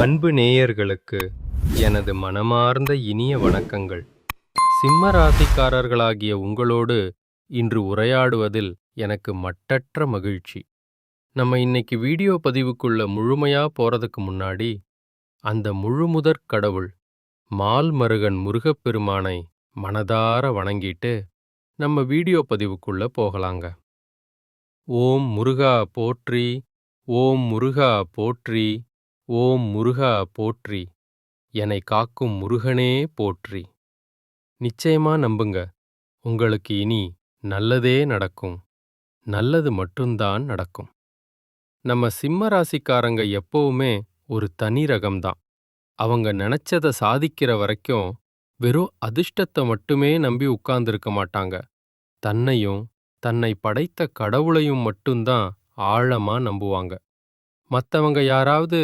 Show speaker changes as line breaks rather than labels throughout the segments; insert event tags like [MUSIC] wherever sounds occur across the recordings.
அன்பு நேயர்களுக்கு எனது மனமார்ந்த இனிய வணக்கங்கள். சிம்ம ராசிக்காரர்களாகிய உங்களோடு இன்று உரையாடுவதில் எனக்கு மட்டற்ற மகிழ்ச்சி. நம்ம இன்னைக்கு வீடியோ பதிவுக்குள்ள முழுமையா போறதுக்கு முன்னாடி அந்த முழுமுதற் கடவுள் மால் மருகன் முருகப்பெருமானை மனதார வணங்கிட்டு நம்ம வீடியோ பதிவுக்குள்ள போகலாங்க. ஓம் முருகா போற்றி ஓம் முருகா போற்றி ஓம் முருகா போற்றி. என்னை காக்கும் முருகனே போற்றி. நிச்சயமா நம்புங்க உங்களுக்கு இனி நல்லதே நடக்கும். நல்லது மட்டும்தான் நடக்கும். நம்ம சிம்ம ராசிக்காரங்க எப்பவுமே ஒரு தனி ரகம்தான். அவங்க நினைச்சத சாதிக்கிற வரைக்கும் வெறும் அதிர்ஷ்டத்தை மட்டுமே நம்பி உட்கார்ந்திருக்க மாட்டாங்க. தன்னையும் தன்னை படைத்த கடவுளையும் மட்டும்தான் ஆழமா நம்புவாங்க. மத்தவங்க யாராவது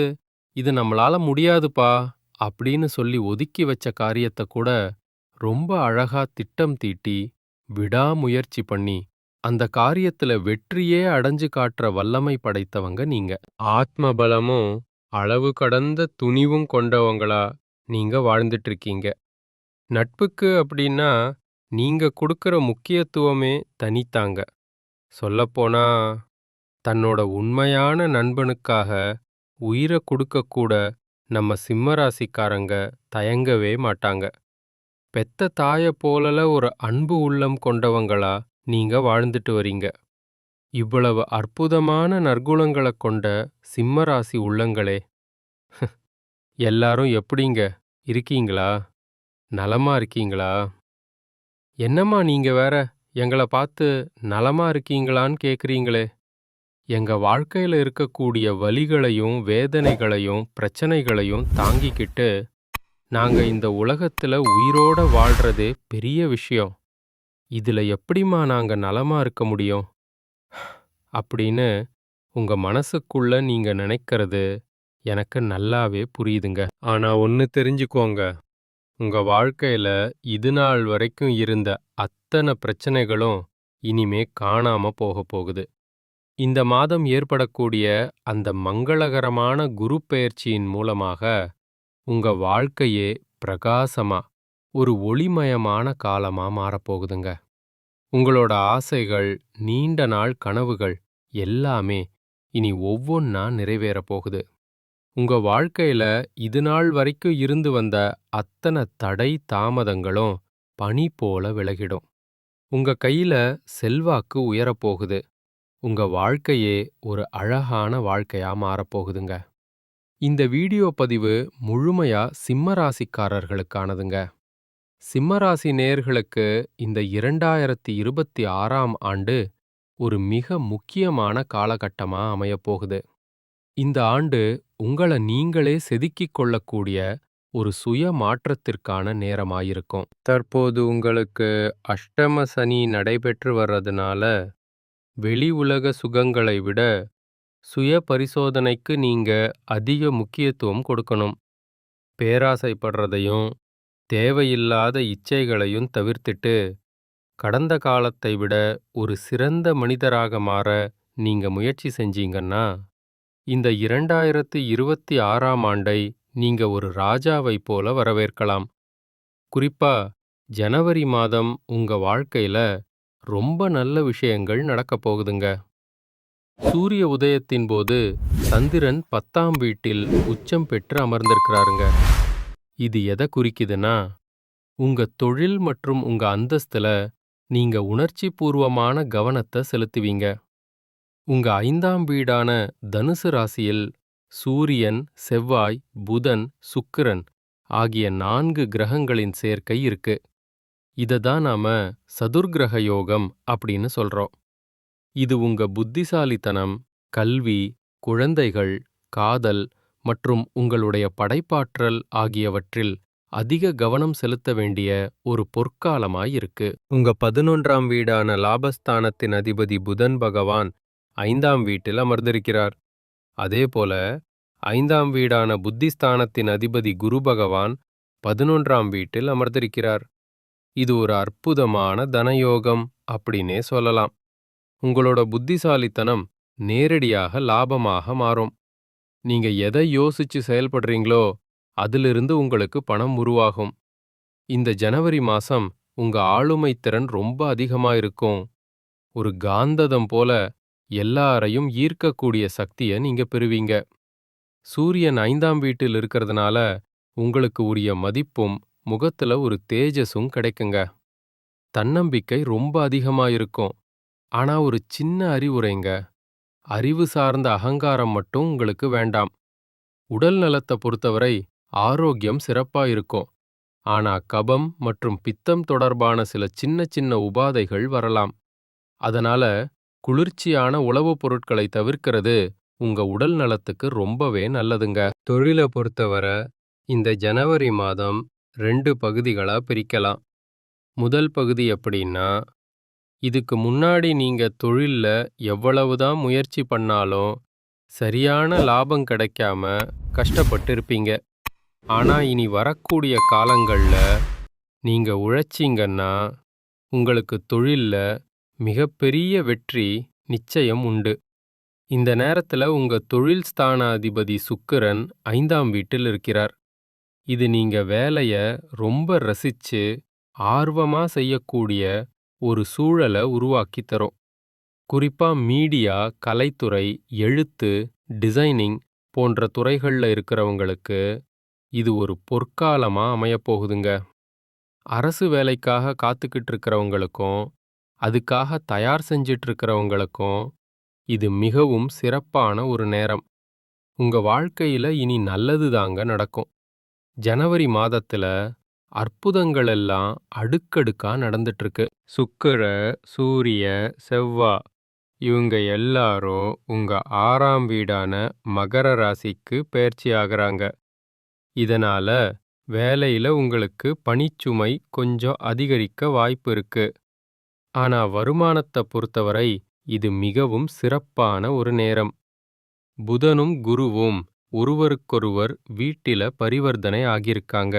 இது நம்மளால முடியாதுப்பா அப்படின்னு சொல்லி ஒதுக்கி வச்ச காரியத்தை கூட ரொம்ப அழகா திட்டம் தீட்டி விடாமுயற்சி பண்ணி அந்த காரியத்துல வெற்றியே அடைஞ்சு காட்டுற வல்லமை படைத்தவங்க நீங்க. ஆத்ம பலமும் அளவு கடந்த துணிவும் கொண்டவங்களா நீங்க வாழ்ந்துட்டு இருக்கீங்க நட்புக்கு அப்படின்னா நீங்க கொடுக்கிற முக்கியத்துவமே தனித்தாங்க. சொல்லப்போனா தன்னோட உண்மையான நண்பனுக்காக உயிரை கொடுக்கக்கூட நம்ம சிம்மராசிக்காரங்க தயங்கவே மாட்டாங்க. பெத்த தாய போலல ஒரு அன்பு உள்ளம் கொண்டவங்களா நீங்க வாழ்ந்துட்டு வரீங்க. இவ்வளவு அற்புதமான நற்குணங்களை கொண்ட சிம்மராசி உள்ளங்களே. [LAUGHS] எல்லாரும் எப்படிங்க? இருக்கீங்களா? நலமா இருக்கீங்களா? என்னம்மா நீங்க வேற? எங்கள பார்த்து நலமா இருக்கீங்களான்னு கேக்குறீங்களே. எங்க வாழ்க்கையில இருக்கக்கூடிய வலிகளையும் வேதனைகளையும் பிரச்சனைகளையும் தாங்கிக்கிட்டு நாங்க இந்த உலகத்துல உயிரோட வாழ்றதே பெரிய விஷயம். இதுல எப்படிம்மா நாங்க நலமா இருக்க முடியும்? அப்படின்னு உங்க மனசுக்குள்ள நீங்க நினைக்கிறது எனக்கு நல்லாவே புரியுதுங்க. ஆனா ஒன்னு தெரிஞ்சுக்கோங்க. உங்க வாழ்க்கையில இது நாள் வரைக்கும் இருந்த அத்தனை பிரச்சனைகளும் இனிமே காணாம போக போகுது. இந்த மாதம் ஏற்படக்கூடிய அந்த மங்களகரமான குரு பெயர்ச்சியின் மூலமாக உங்க வாழ்க்கையே பிரகாசமா ஒரு ஒளிமயமான காலமா மாறப்போகுதுங்க. உங்களோட ஆசைகள் நீண்ட நாள் கனவுகள் எல்லாமே இனி ஒவ்வொன்னா நிறைவேறப் போகுது. உங்க வாழ்க்கையில இது நாள் வரைக்கும் இருந்து வந்த அத்தனை தடை தாமதங்களும் பனி போல விலகிடும். உங்க கையில செல்வாக்கு உயரப்போகுது. உங்க வாழ்க்கையே ஒரு அழகான வாழ்க்கையா மாறப்போகுதுங்க. இந்த வீடியோ பதிவு முழுமையா சிம்ம ராசிக்காரர்களுக்கானதுங்க சிம்மராசி நேர்களுக்கு இந்த இரண்டாயிரத்தி இருபத்தி ஆறாம் ஆண்டு ஒரு மிக முக்கியமான காலகட்டமா அமையப்போகுது. இந்த ஆண்டு உங்கள நீங்களே செதுக்கிக் கொள்ளக்கூடிய ஒரு சுய மாற்றத்திற்கான நேரமாயிருக்கும். தற்போது உங்களுக்கு அஷ்டம சனி நடைபெற்று வர்றதுனால வெளி உலக சுகங்களை விட சுய பரிசோதனைக்கு நீங்க அதிக முக்கியத்துவம் கொடுக்கணும். பேராசைப்படுறதையும் தேவையில்லாத இச்சைகளையும் தவிர்த்துட்டு கடந்த காலத்தை விட ஒரு சிறந்த மனிதராக மாற நீங்க முயற்சி செஞ்சீங்கன்னா இந்த இரண்டாயிரத்து இருபத்தி ஆறாம் ஆண்டை நீங்க ஒரு ராஜாவை போல வரவேற்கலாம். குறிப்பா ஜனவரி மாதம் உங்க வாழ்க்கையில ரொம்ப நல்ல விஷயங்கள் நடக்கப் போகுதுங்க. சூரிய உதயத்தின் போது சந்திரன் பத்தாம் வீட்டில் உச்சம் பெற்று அமர்ந்திருக்கிறாருங்க. இது எதை குறிக்குதுன்னா உங்க தொழில் மற்றும் உங்க அந்தஸ்துல நீங்க உணர்ச்சி பூர்வமான கவனத்தை செலுத்துவீங்க. உங்க ஐந்தாம் வீடான தனுசு ராசியில் சூரியன் செவ்வாய் புதன் சுக்கிரன் ஆகிய நான்கு கிரகங்களின் சேர்க்கை இருக்கு. இதை தான் நாம சதுர்கிரக யோகம் அப்படின்னு சொல்றோம். இது உங்க புத்திசாலித்தனம் கல்வி குழந்தைகள் காதல் மற்றும் உங்களுடைய படைப்பாற்றல் ஆகியவற்றில் அதிக கவனம் செலுத்த வேண்டிய ஒரு பொற்காலமாயிருக்கு உங்க பதினொன்றாம் வீடான லாபஸ்தானத்தின் அதிபதி புதன் பகவான் ஐந்தாம் வீட்டில் அமர்ந்திருக்கிறார். அதேபோல ஐந்தாம் வீடான புத்திஸ்தானத்தின் அதிபதி குரு பகவான் பதினொன்றாம் வீட்டில் அமர்ந்திருக்கிறார். இது ஒரு அற்புதமான தனயோகம் அப்படின்னே சொல்லலாம். உங்களோட புத்திசாலித்தனம் நேரடியாக லாபமாக மாறும். நீங்க எதை யோசிச்சு செயல்படுறீங்களோ அதிலிருந்து உங்களுக்கு பணம் உருவாகும். இந்த ஜனவரி மாசம் உங்க ஆளுமை திறன் ரொம்ப அதிகமா இருக்கும் ஒரு காந்ததம் போல எல்லாரையும் ஈர்க்கக்கூடிய சக்தியை நீங்க பெறுவீங்க. சூரியன் ஐந்தாம் வீட்டில் இருக்கிறதுனால உங்களுக்கு உரிய மதிப்பும் முகத்துல ஒரு தேஜஸும் கிடைக்குங்க. தன்னம்பிக்கை ரொம்ப அதிகமா இருக்கும் ஆனா ஒரு சின்ன அறிவுரைங்க. அறிவு சார்ந்த அகங்காரம் மட்டும் உங்களுக்கு வேண்டாம். உடல் நலத்தை பொறுத்தவரை ஆரோக்கியம் சிறப்பா இருக்கும் ஆனா கபம் மற்றும் பித்தம் தொடர்பான சில சின்ன சின்ன உபாதைகள் வரலாம். அதனால குளிர்ச்சியான உணவுப் பொருட்களை தவிர்க்கிறது உங்க உடல் நலத்துக்கு ரொம்பவே நல்லதுங்க. தொழிலை பொறுத்தவரை இந்த ஜனவரி மாதம் ரெண்டு பகுதிகளா பிரிக்கலாம். முதல் பகுதி எப்படின்னா இதுக்கு முன்னாடி நீங்க தொழில்ல எவ்வளவுதான் முயற்சி பண்ணாலும் சரியான லாபம் கிடைக்காம கஷ்டப்பட்டு இருப்பீங்க ஆனா இனி வரக்கூடிய காலங்கள்ல நீங்க உழைச்சீங்கன்னா உங்களுக்கு தொழில்ல மிகப்பெரிய வெற்றி நிச்சயம் உண்டு. இந்த நேரத்துல உங்க தொழில் ஸ்தானாதிபதி சுக்கிரன் ஐந்தாம் வீட்டில் இருக்கிறார். இது நீங்க வேலைய ரொம்ப ரசிச்சு ஆர்வமா செய்யக்கூடிய ஒரு சூழலை உருவாக்கி தரும். குறிப்பா மீடியா கலைத்துறை எழுத்து டிசைனிங் போன்ற துறைகள்ல இருக்கிறவங்களுக்கு இது ஒரு பொற்காலமா அமையப்போகுதுங்க. அரசு வேலைக்காக காத்துக்கிட்டு இருக்கிறவங்களுக்கும் அதுக்காக தயார் செஞ்சிட்டு இருக்கிறவங்களுக்கும் இது மிகவும் சிறப்பான ஒரு நேரம். உங்க வாழ்க்கையில இனி நல்லது தாங்க நடக்கும். ஜனவரி மாதத்துல அற்புதங்கள் எல்லாம் அடுக்கடுக்கா நடந்துட்டு இருக்கு சுக்கிர சூரிய செவ்வா இவங்க எல்லாரும் உங்க ஆறாம் வீடான மகர ராசிக்கு பயிற்சி ஆகுறாங்க. இதனால வேலையில உங்களுக்கு பணிச்சுமை கொஞ்சம் அதிகரிக்க வாய்ப்பு இருக்கு. ஆனா வருமானத்தை பொறுத்தவரை இது மிகவும் சிறப்பான ஒரு நேரம். புதனும் குருவும் ஒருவருக்கொருவர் வீட்டில பரிவர்த்தனை ஆகியிருக்காங்க.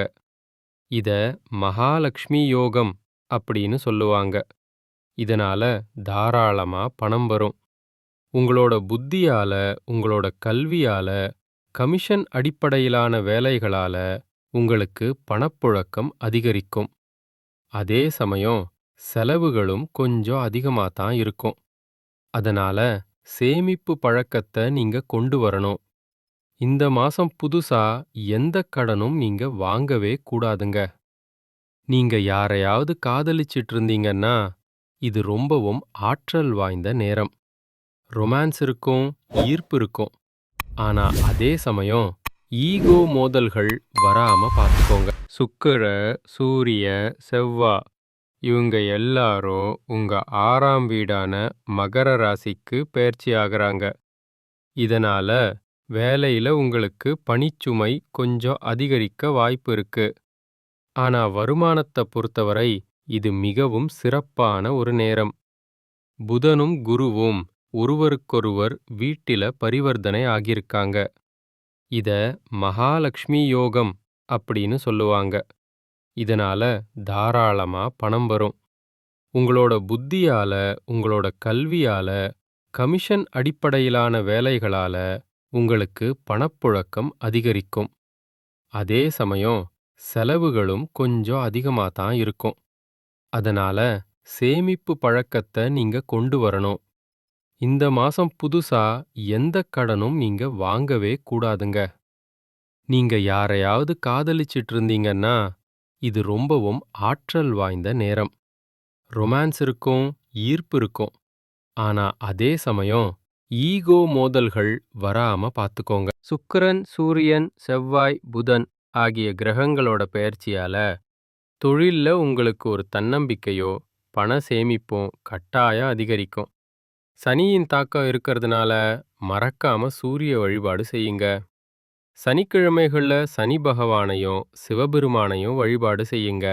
இத மகாலட்சுமி யோகம் அப்படின்னு சொல்லுவாங்க. இதனால தாராளமா பணம் வரும். உங்களோட புத்தியால உங்களோட கல்வியால கமிஷன் அடிப்படையிலான வேலைகளால உங்களுக்கு பணப்புழக்கம் அதிகரிக்கும். அதே சமயம் செலவுகளும் கொஞ்சம் அதிகமாக தான் இருக்கும். அதனால சேமிப்பு பழக்கத்தை நீங்க கொண்டு வரணும். இந்த மாசம் புதுசா எந்த கடனும் நீங்க வாங்கவே கூடாதுங்க. நீங்க யாரையாவது காதலிச்சிட்டு இருந்தீங்கன்னா இது ரொம்பவும் ஆற்றல் வாய்ந்த நேரம். ரொமான்ஸ் இருக்கும் ஈர்ப்பு இருக்கும். ஆனா அதே சமயம் ஈகோ மோதல்கள் வராம பார்த்துக்கோங்க சுக்கிர சூரிய செவ்வா இவங்க எல்லாரும் உங்க ஆறாம் வீடான மகர ராசிக்கு பயிற்சி ஆகுறாங்க. இதனால வேலையில உங்களுக்கு பணிச்சுமை கொஞ்சம் அதிகரிக்க வாய்ப்பு இருக்கு. ஆனா வருமானத்தை பொறுத்தவரை இது மிகவும் சிறப்பான ஒரு நேரம். புதனும் குருவும் ஒருவருக்கொருவர் வீட்டில பரிவர்த்தனை ஆகியிருக்காங்க. இத மகாலட்சுமி யோகம் அப்படின்னு சொல்லுவாங்க. இதனால தாராளமா பணம் வரும். உங்களோட புத்தியால உங்களோட கல்வியால கமிஷன் அடிப்படையிலான வேலைகளால உங்களுக்கு பணப்புழக்கம் அதிகரிக்கும். அதே சமயம் செலவுகளும் கொஞ்சம் அதிகமாக தான் இருக்கும். அதனால சேமிப்பு பழக்கத்தை நீங்க கொண்டு வரணும். இந்த மாசம் புதுசா எந்த கடனும் நீங்க வாங்கவே கூடாதுங்க. நீங்க யாரையாவது காதலிச்சிட்டு இருந்தீங்கன்னா இது ரொம்பவும் ஆற்றல் வாய்ந்த நேரம். ரொமான்ஸ் இருக்கும் ஈர்ப்பு இருக்கும். ஆனா அதே சமயம் ஈகோ மோதல்கள் வராம பார்த்துக்கோங்க சுக்கிரன் சூரியன் செவ்வாய் புதன் ஆகிய கிரகங்களோட பெயர்ச்சியால தொழில்ல உங்களுக்கு ஒரு தன்னம்பிக்கையோ பண சேமிப்பும் கட்டாயம் அதிகரிக்கும். சனியின் தாக்கம் இருக்கிறதுனால மறக்காம சூரிய வழிபாடு செய்யுங்க. சனிக்கிழமைகள்ல சனி பகவானையும் சிவபெருமானையும் வழிபாடு செய்யுங்க.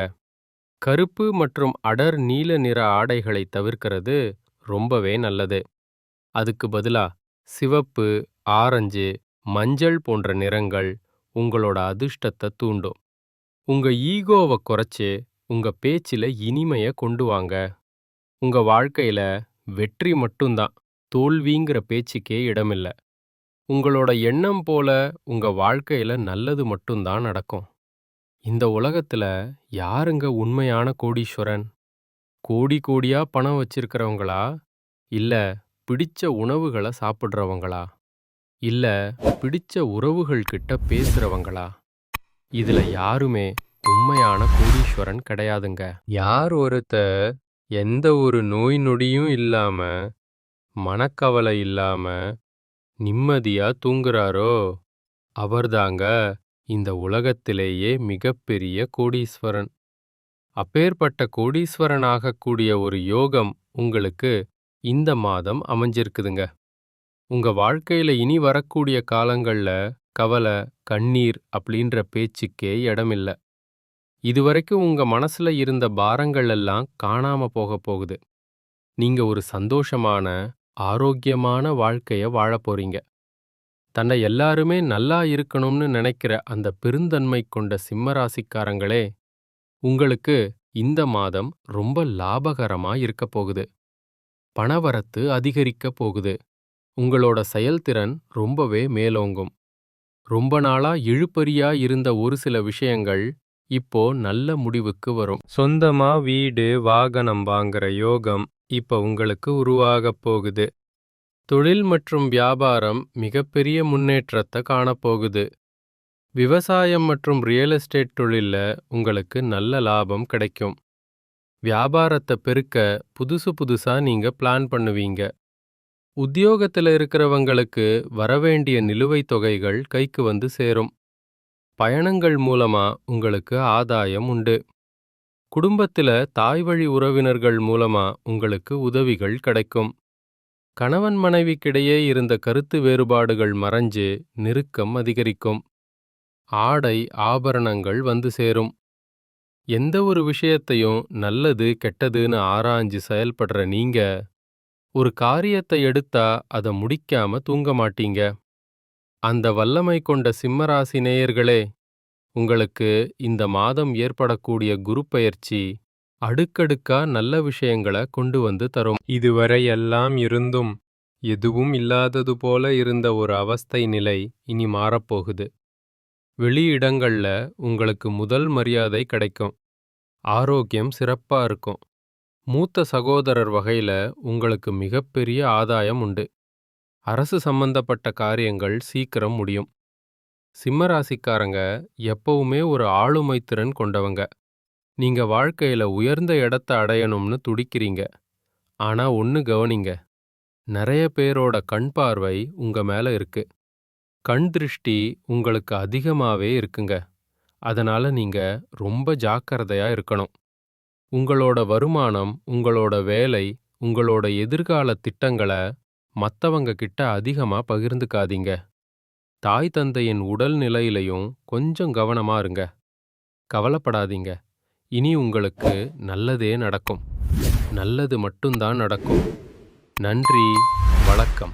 கருப்பு மற்றும் அடர் நீல நிற ஆடைகளை தவிர்க்கிறது ரொம்பவே நல்லது. அதுக்கு பதிலா சிவப்பு ஆரஞ்சு மஞ்சள் போன்ற நிறங்கள் உங்களோட அதிர்ஷ்டத்தை தூண்டும். உங்க ஈகோவை குறைச்சு உங்க பேச்சில இனிமைய கொண்டு வாங்க. உங்க வாழ்க்கையில வெற்றி மட்டும்தான் தோல்விங்கிற பேச்சுக்கே இடமில்ல. உங்களோட எண்ணம் போல உங்க வாழ்க்கையில நல்லது மட்டும்தான் நடக்கும். இந்த உலகத்துல யாருங்க உண்மையான கோடீஸ்வரன்? கோடி கோடியா பணம் வச்சிருக்கிறவங்களா? இல்ல பிடிச்ச உணவுகளை சாப்பிட்றவங்களா? இல்ல பிடிச்ச உறவுகள் கிட்ட பேசுறவங்களா? இதுல யாருமே உண்மையான கோடீஸ்வரன் கிடையாதுங்க. யார் ஒருத்தர் எந்த ஒரு நோய் நொடியும் இல்லாம மனக்கவலை இல்லாம நிம்மதியா தூங்குறாரோ அவர்தாங்க இந்த உலகத்திலேயே மிகப்பெரிய கோடீஸ்வரன். அப்பேற்பட்ட கோடீஸ்வரன் ஆகக்கூடிய ஒரு யோகம் உங்களுக்கு இந்த மாதம் அமைஞ்சிருக்குதுங்க. உங்க வாழ்க்கையில இனி வரக்கூடிய காலங்கள்ல கவலை கண்ணீர் அப்படின்ற பேச்சுக்கே இடமில்ல. இதுவரைக்கும் உங்க மனசுல இருந்த பாரங்கள் எல்லாம் காணாம போக போகுது. நீங்க ஒரு சந்தோஷமான ஆரோக்கியமான வாழ்க்கைய வாழப் போறீங்க. தன்னை எல்லாருமே நல்லா இருக்கணும்னு நினைக்கிற அந்த பெருந்தன்மை கொண்ட சிம்மராசிக்காரங்களே உங்களுக்கு இந்த மாதம் ரொம்ப லாபகரமா இருக்க போகுது. பணவரத்து அதிகரிக்க போகுது. உங்களோட செயல்திறன் ரொம்பவே மேலோங்கும். ரொம்ப நாளா இழுபறியா இருந்த ஒரு சில விஷயங்கள் இப்போ நல்ல முடிவுக்கு வரும். சொந்தமா வீடு வாகனம் வாங்குற யோகம் இப்ப உங்களுக்கு உருவாகப் போகுது. தொழில் மற்றும் வியாபாரம் மிகப்பெரிய முன்னேற்றத்தை காணப்போகுது. விவசாயம் மற்றும் ரியல் எஸ்டேட் தொழில்ல உங்களுக்கு நல்ல லாபம் கிடைக்கும். வியாபாரத்தை பெருக்க புதுசு புதுசா நீங்க பிளான் பண்ணுவீங்க. உத்தியோகத்துல இருக்கிறவங்களுக்கு வரவேண்டிய நிலுவைத் தொகைகள் கைக்கு வந்து சேரும். பயணங்கள் மூலமா உங்களுக்கு ஆதாயம் உண்டு. குடும்பத்துல தாய்வழி உறவினர்கள் மூலமா உங்களுக்கு உதவிகள் கிடைக்கும். கணவன் மனைவிக்கிடையே இருந்த கருத்து வேறுபாடுகள் மறைஞ்சு நெருக்கம் அதிகரிக்கும். ஆடை ஆபரணங்கள் வந்து சேரும். எந்த ஒரு விஷயத்தையும் நல்லது கெட்டதுன்னு ஆராய்ஞ்சு செயல்படுற நீங்க ஒரு காரியத்தை எடுத்தா அதை முடிக்காம தூங்க மாட்டீங்க. அந்த வல்லமை கொண்ட சிம்மராசி நேயர்களே உங்களுக்கு இந்த மாதம் ஏற்படக்கூடிய குரு பயிற்சி அடுக்கடுக்கா நல்ல விஷயங்களை கொண்டு வந்து தரும். இதுவரை எல்லாம் இருந்தும் எதுவும் இல்லாதது போல இருந்த ஒரு அவஸ்தை நிலை இனி மாறப்போகுது. வெளியிடங்கள்ல உங்களுக்கு முதல் மரியாதை கிடைக்கும். ஆரோக்கியம் சிறப்பா இருக்கும். மூத்த சகோதரர் வகையில உங்களுக்கு மிகப்பெரிய ஆதாயம் உண்டு. அரசு சம்பந்தப்பட்ட காரியங்கள் சீக்கிரம் முடியும். சிம்மராசிக்காரங்க எப்பவுமே ஒரு ஆளுமை திறன் கொண்டவங்க. நீங்க வாழ்க்கையில உயர்ந்த இடத்த அடையணும்னு துடிக்கிறீங்க. ஆனா ஒன்னு கவனிங்க நிறைய பேரோட கண் பார்வை உங்க மேல இருக்கு. கண் திருஷ்டி உங்களுக்கு அதிகமாவே இருக்குங்க. அதனால நீங்க ரொம்ப ஜாக்கிரதையா இருக்கணும். உங்களோட வருமானம் உங்களோட வேலை உங்களோட எதிர்கால திட்டங்களை மத்தவங்க கிட்ட அதிகமா பகிர்ந்துக்காதீங்க. தாய் தந்தையின் உடல் நிலையிலையும் கொஞ்சம் கவனமா இருங்க. கவலைப்படாதீங்க. இனி உங்களுக்கு நல்லதே நடக்கும். நல்லது மட்டும்தான் நடக்கும். நன்றி வணக்கம்.